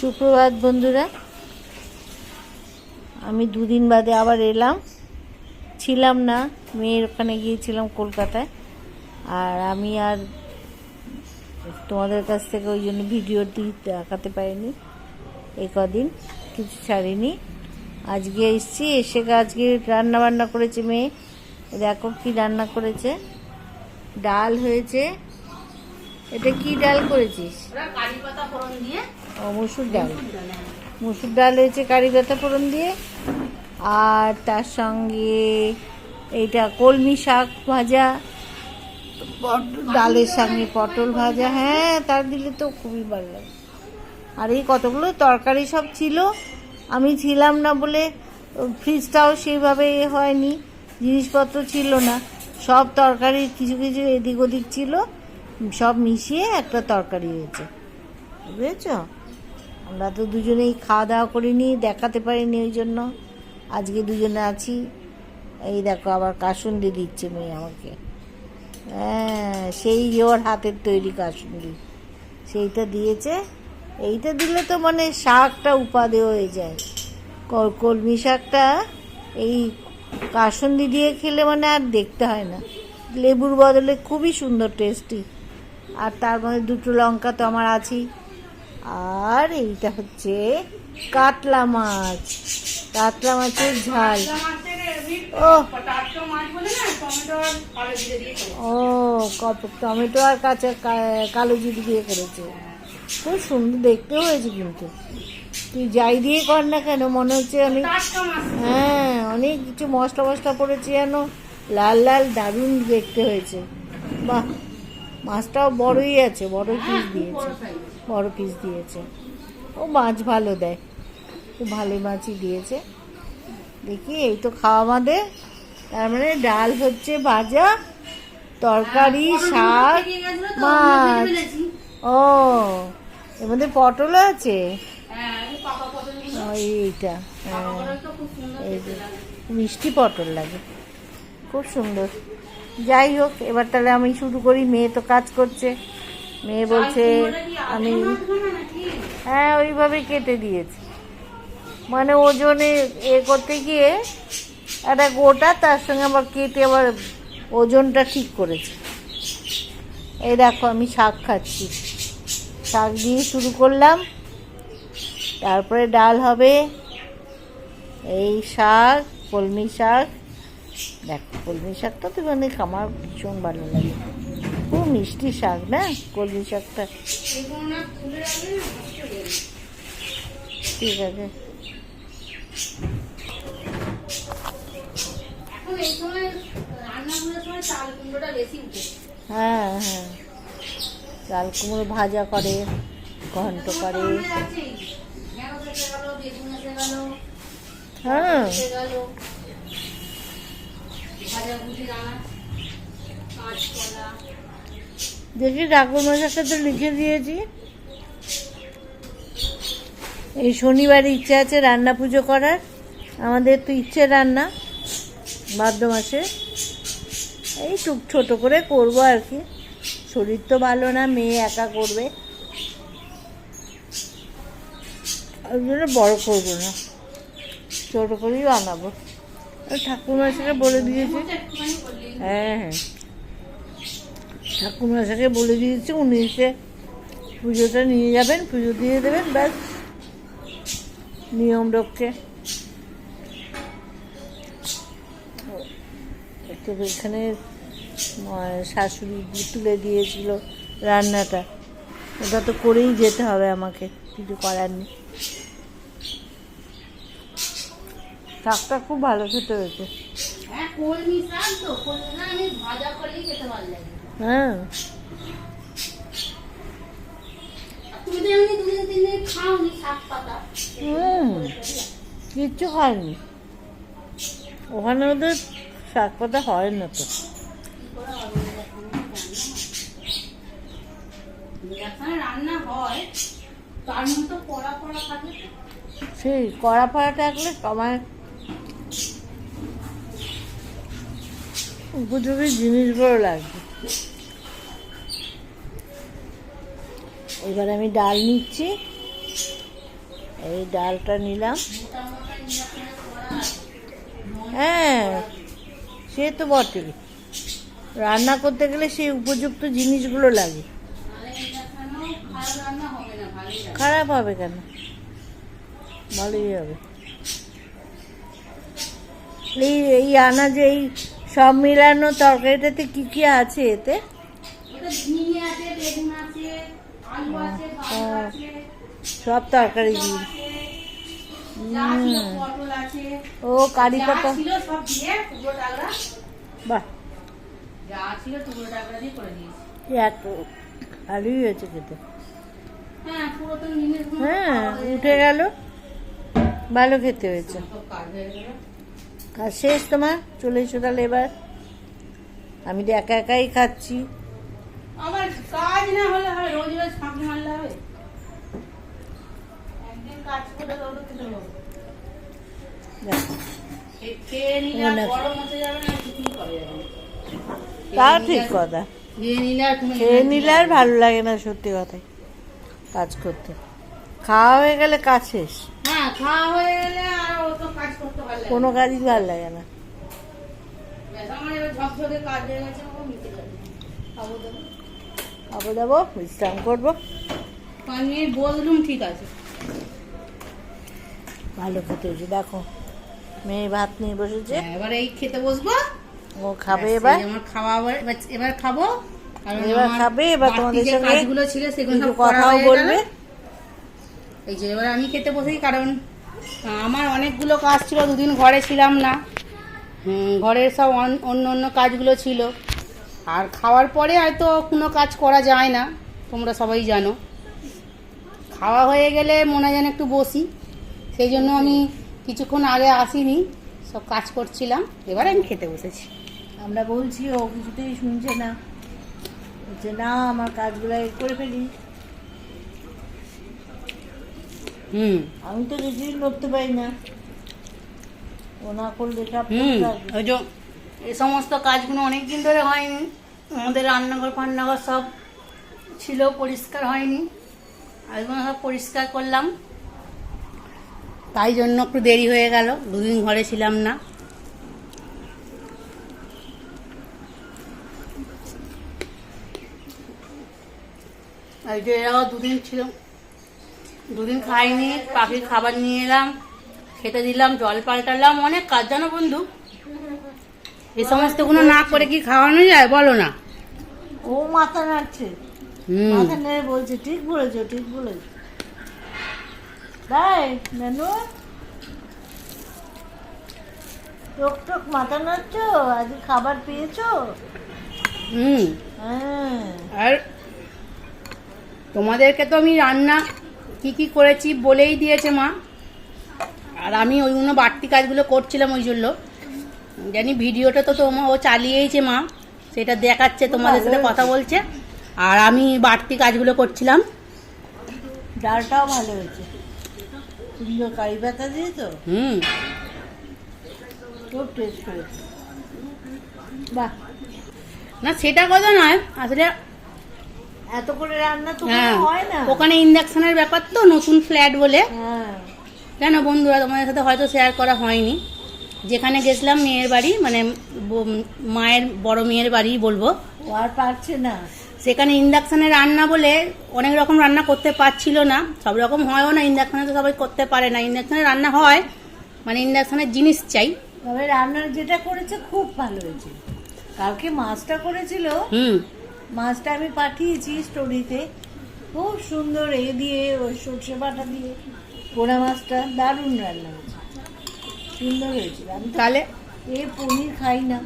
সুপ্রভাত, বন্ধুরা। আমি দুদিন বাদে আবার এলাম। ছিলাম না, মেয়ের ওখানে গিয়েছিলাম কলকাতায়। আর আমি আর তোমাদের কাছ থেকে ওই জন্য ভিডিওটি দেখাতে পারিনি। এ কদিন কিছু ছাড়িনি। আজকে এসছি, এসে আজকে রান্না বান্না করেছে মেয়ে। দেখো কি রান্না করেছে। ডাল হয়েছে। এটা কি ডাল করেছিস? কারি পাতা ফোড়ন দিয়ে ও, মুসুর ডাল। মসুর ডাল হয়েছে কারি পাতা ফোড়ন দিয়ে। আর তার সঙ্গে এইটা কলমি শাক ভাজা ডালের সঙ্গে পটল ভাজা। হ্যাঁ তার দিলে তো খুবই ভালো লাগে। আর এই কতগুলো তরকারি সব ছিল, আমি ছিলাম না বলে ফ্রিজটাও সেইভাবে হয়নি, জিনিসপত্র ছিল না। সব তরকারি কিছু কিছু এদিক ওদিক ছিল, সব মিশিয়ে একটা তরকারি হয়েছে। বুঝেছ? আমরা তো দুজনেই খাওয়া দাওয়া করিনি, দেখাতে পারিনি ওই জন্য। আজকে দুজনে আছি। এই দেখো আবার কাসুন্দি দিচ্ছে মেয়ে আমাকে। হ্যাঁ সেই ওর হাতের তৈরি কাসুন্দি। সেইটা দিয়েছে। এইটা দিলে তো মানে শাকটা উপাদেয় হয়ে যায়। কল- কলমি শাকটা এই কাসুন্দি দিয়ে খেলে মানে আর দেখতে হয় না। লেবুর বদলে খুবই সুন্দর টেস্টি আর তার মধ্যে দুটো লঙ্কা তো আমার আছেই। আর এইটা হচ্ছে কাতলা মাছ। কাতলা মাছের ঝাল। ও। ও কত- টমেটো আর কাঁচা কালো জিরে দিয়ে করেছে। খুব সুন্দর দেখতে হয়েছে কিন্তু। তুই যাই দিয়ে কর না কেন মনে হচ্ছে অনেক হ্যাঁ অনেক কিছু মশলা মশলা পড়েছে যেন। লাল লাল দারুণ দেখতে হয়েছে। বাহ। মাছটাও বড়ই আছে বড় পিস দিয়েছে বড় পিস দিয়েছে। ও মাছ ভালো দেয় খুব ভালো মাছই দিয়েছে। দেখি এই তো খাওয়া আমাদের তার মানে ডাল হচ্ছে ভাজা তরকারি শাক মাছ। ও এর মধ্যে আছে? হ্যাঁ পটল ওই এইটা হ্যাঁ মিষ্টি পটল লাগে। খুব সুন্দর। যাই হোক এবার তাহলে আমি শুরু করি। মেয়ে তো কাজ করছে। মেয়ে বলছে, আমি? হ্যাঁ ওইভাবে কেটে দিয়েছি। মানে ওজনে এ করতে গিয়ে একটা গোটা তার সঙ্গে আবার কেটে আবার ওজনটা ঠিক করেছে। এই দেখো, আমি শাক খাচ্ছি। শাক দিয়ে শুরু করলাম। তারপরে ডাল হবে। এই শাক, কলমি শাক। দেখো কলমি শাকটা তো মানে আমার ভীষণ ভালো লাগে। খুব মিষ্টি শাক, না? কলমি শাকটা। ঠিক আছে। হ্যাঁ হ্যাঁ। ভাজা করে, ঘন্ট করে। হ্যাঁ এসে গেল ভাজা ভুজি রান্না কাঁচকলা দেখি ঠাকুর মশাকে তো লিখে দিয়েছি। এই শনিবার ইচ্ছে আছে রান্না পুজো করার। আমাদের তো ইচ্ছে রান্না, ভাদ্র মাসে। এই টুক ছোট করে করব আর কি। শরীর তো ভালো না, মেয়ে একা করবে। ওই জন্য বড় করব না। ছোটো করেই বানাবো। আর ঠাকুর মশাকে বলে দিয়েছি। হ্যাঁ হ্যাঁ। ঠাকুরমশাকে বলে দিয়েছি, উনি এসে পুজোটা নিয়ে যাবেন, পুজো দিয়ে দেবেন, ব্যাস। নিয়ম রক্ষে। তো এখানে শাশুড়ি তুলে দিয়েছিল রান্নাটা। ওটা তো করেই যেতে হবে আমাকে, কিছু করার নেই। শাকটা খুব ভালো খেতে হয়েছে। হ্যাঁ হ্যাঁ। কিচ্ছু খায়নি ওখানে ওদের শাক পাতা হয় না তো। রান্না হয় তার মতো পড়া পড়া থাকে সেই কড়া ফাড়া থাকলে আমার উপযোগী জিনিসগুলো লাগবে। এবার আমি ডাল নিচ্ছি। এই ডালটা নিলাম। হ্যাঁ সে তো বটে রান্না করতে গেলে সেই উপযুক্ত জিনিসগুলো লাগে। খারাপ হবে কেন? ভালোই হবে। এই এই আনাজে এই সব মিলানো তরকারিটাতে কি কি আছে এতে। আছে সব তরকারি দিয়ে। ও কারি পাতা বাহ। ভালোই হয়েছে খেতে। হ্যাঁ হ্যাঁ উঠে গেল। ভালো খেতে হয়েছে। কাজ কাজ শেষ তোমার? চলে এসো তাহলে এবার আমি তো একা একাই খাচ্ছি। আমার কাজ না হলে রোজ রোজ ফাঁকি মারলে হবে। একদিন কাজ করে হবে। আর তা ঠিক কথা। খেয়ে নিলে আর আর। ভালো লাগে না সত্যি কথাই। কাজ করতে। খাওয়া হয়ে গেলে কাজ শেষ। হ্যাঁ খাওয়া হয়ে গেলে আর অত কাজ করতে পারলে কোনো কাজই ভালো লাগে না। খাব দাবো বিশ্রাম করব। পাঁচ মিনিট ঠিক আছে ভালো খেতে হয়েছে দেখো। মেয়ে ভাত নিয়ে বসেছে। এবার এই খেতে বসবো ও খাবে এবার? আমার খাওয়া এবার- এবার খাব। কারণ এবার খাবে, এবার তোমাদের সঙ্গে কাজগুলো ছিল সেগুলো কথাও বলবে। এই যে এবার আমি খেতে বসেই কারণ আমার অনেকগুলো কাজ ছিল, দুদিন ঘরে ছিলাম না। ঘরের সব অন- অন্য অন্য কাজগুলো ছিল। আর খাওয়ার পরে হয়তো কোনো কাজ করা যায় না, তোমরা সবাই জানো। খাওয়া হয়ে গেলে মনে হয় যেন একটু বসি, সেই জন্য আমি কিছুক্ষণ আগে আসিনি, সব কাজ করছিলাম, এবার আমি খেতে বসেছি। আমরা বলছি, ও কিছুতেই শুনছে না। বলছে, না, আমার কাজগুলো করে ফেলি। হুম। আমি তো কিছুই করতে পারি না। ও না করলে হুম ওই যে এই সমস্ত কাজগুলো অনেক দিন ধরে হয়নি। আমাদের রান্নাঘর ফান্নাঘর সব ছিল পরিষ্কার হয়নি। আজকে সব পরিষ্কার করলাম। তাই জন্য একটু দেরি হয়ে গেল দুদিন ঘরে ছিলাম না। এই যে এরাও দুদিন ছিল। দুদিন খাইনি পাখির খাবার নিয়ে এলাম খেতে দিলাম জল পাল্টালাম অনেক কাজ জানো বন্ধু? এই সমস্তগুলো না করে কি খাওয়ানো যায় বলো না? ও মাথা নাড়ছে। মাথা নেড়ে বলছে ঠিক বলেছ ঠিক বলেছ। তাই নানু টক টক মাথা নাড়ছো? আজ খাবার পেয়েছ? হুম। হ্যাঁ। আর তোমাদেরকে তো আমি রান্না কি কি করেছি বলেই দিয়েছে মা। আর আমি ওইগুলো বাড়তি কাজগুলো করছিলাম ওই জন্য। জানি ভিডিওটা তো তোমার ও চালিয়েইছে মা। সেটা দেখাচ্ছে তোমাদের সাথে কথা বলছে। আর আমি বাড়তি কাজগুলো করছিলাম। ডালটাও ভালো হয়েছে। সুন্দর কারি পাতা দিয়ে তো হুম। খুব টেস্ট করেছে। বাহ। না সেটা কথা নয়। আসলে এত করে রান্না তো হ্যাঁ। হয় না। ওখানে ইন্ডাকশনের ব্যাপার তো নতুন ফ্ল্যাট বলে। হ্যাঁ। কেন বন্ধুরা তোমাদের সাথে হয়তো শেয়ার করা হয়নি। যেখানে গেছিলাম মেয়ের বাড়ি মানে মায়ের বড় মেয়ের বাড়ি বলব। আর পারছে না। সেখানে ইন্ডাকশানে রান্না বলে অনেক রকম রান্না করতে পারছিল না। সব রকম হয়ও না ইন্ডাকশানে তো সবাই করতে পারে না। ইন্ডাকশানে রান্না হয় মানে ইন্ডাকশানের জিনিস চাই। তবে রান্নার যেটা করেছে খুব ভালো হয়েছে। কালকে মাছটা করেছিল হুম। মাছটা আমি পাঠিয়েছি স্টোরিতে। খুব সুন্দর এ দিয়ে ওই সর্ষে বাটা দিয়ে। পোড়া মাছটা দারুণ রান্না হয়েছে। সুন্দর হয়েছিল আমি তাহলে? এ পনির খাই না।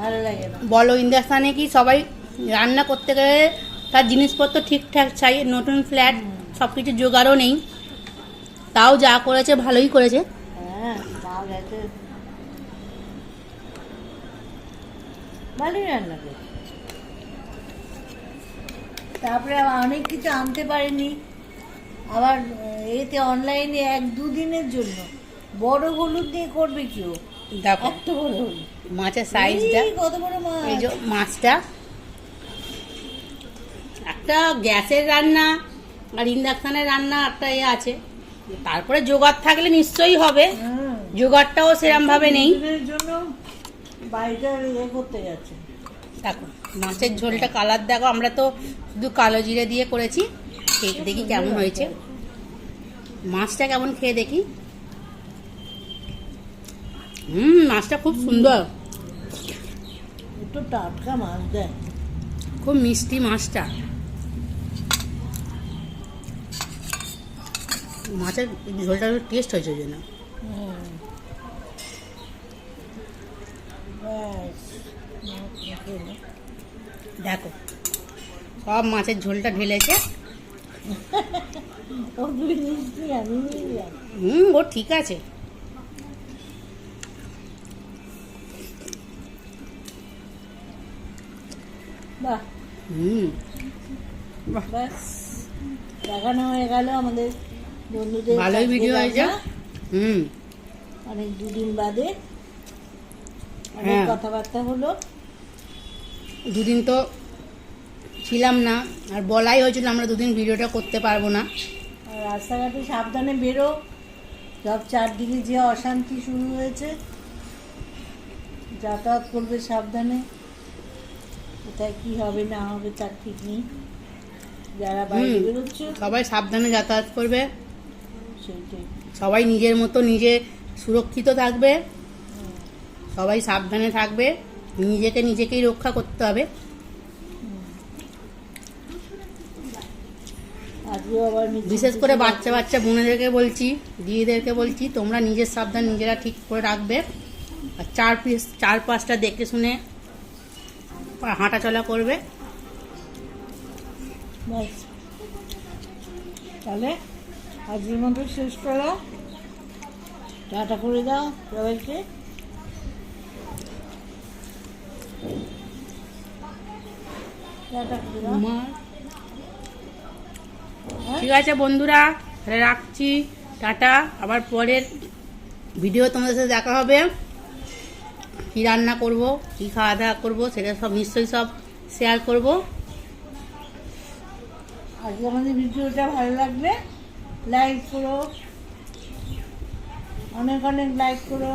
ভালো লাগে না। বলো ইন্ডাকশানে কি সবাই রান্না করতে গেলে তার জিনিসপত্র ঠিকঠাক চাই? নতুন ফ্ল্যাট সব কিছু জোগাড়ও নেই। তাও যা করেছে ভালোই করেছে। হ্যাঁ ভালোই রান্না করেছে। তারপরে অনেক কিছু আনতে পারেনি। আবার এতে অনলাইনে এক দুদিনের জন্য। বড় হলুদ দিয়ে করবে কি ও? দেখো এত বড় হলুদ। মাছের সাইজটা কত বড় এই যে মাছ মাছটা একটা গ্যাসের রান্না আর ইন্ডাকশানের রান্না একটা এ আছে। তারপরে জোগাড় থাকলে নিশ্চয়ই হবে। জোগাড়টাও সেরম ভাবে নেই। জন্য বাড়িটা ইয়ে করতে যাচ্ছে। দেখো মাছের ঝোলটা কালার দেখো আমরা তো শুধু কালো জিরে দিয়ে করেছি। খেয়ে দেখি কেমন হয়েছে। মাছটা কেমন খেয়ে দেখি। হুম মাছটা খুব সুন্দর। একটু টাটকা মাছ দেয়। খুব মিষ্টি মাছটা। মাছের ঝোলটা টেস্ট হয়েছে ওই জন্য হুম। ব্যাস, মাছ মেখে নে। দেখো সব মাছের ঝোলটা ঢেলেছে। হুম ও ঠিক আছে। বাহ। হুম। বাহ। দেখানো হয়ে গেল আমাদের বন্ধুদের ভালোই আজকে ভিডিও হয়েছে। হুম। অনেক দুদিন বাদে অনেক হ্যাঁ। কথাবার্তা হলো। দুদিন তো ছিলাম না আর বলাই হয়েছিল আমরা দুদিন ভিডিওটা করতে পারব না। রাস্তাঘাটে সাবধানে বেরো সব চারদিকে যে অশান্তি শুরু হয়েছে যাতায়াত করবে সাবধানে কোথায় কি হবে না হবে তার ঠিক নেই। যারা বাইরে বেরোচ্ছে সবাই সাবধানে যাতায়াত করবে। সেইটাই। সবাই নিজের মতো নিজে সুরক্ষিত থাকবে। সবাই সাবধানে থাকবে। নিজেকে নিজেকেই রক্ষা করতে হবে। বিশেষ করে বাচ্চা বাচ্চা বোনেদেরকে বলছি, দিদিদেরকে বলছি, তোমরা নিজের সাবধান নিজেরা ঠিক করে রাখবে। আর চার পিস চার পাঁচটা দেখে শুনে হাঁটা চলা করবে তাহলে আজকের মতো শেষ করো। টাটা করে দাও সবাইকে টাটা করে দাও আমার হ্যাঁ? ঠিক আছে বন্ধুরা রাখছি, টাটা। আবার পরের ভিডিও তোমাদের সাথে দেখা হবে। কী রান্না করব, কী খাওয়া দাওয়া করব, সেটা সব নিশ্চয়ই সব শেয়ার করব। আজকে আমাদের ভিডিওটা ভালো লাগবে লাইক করো। অনেক অনেক লাইক করো।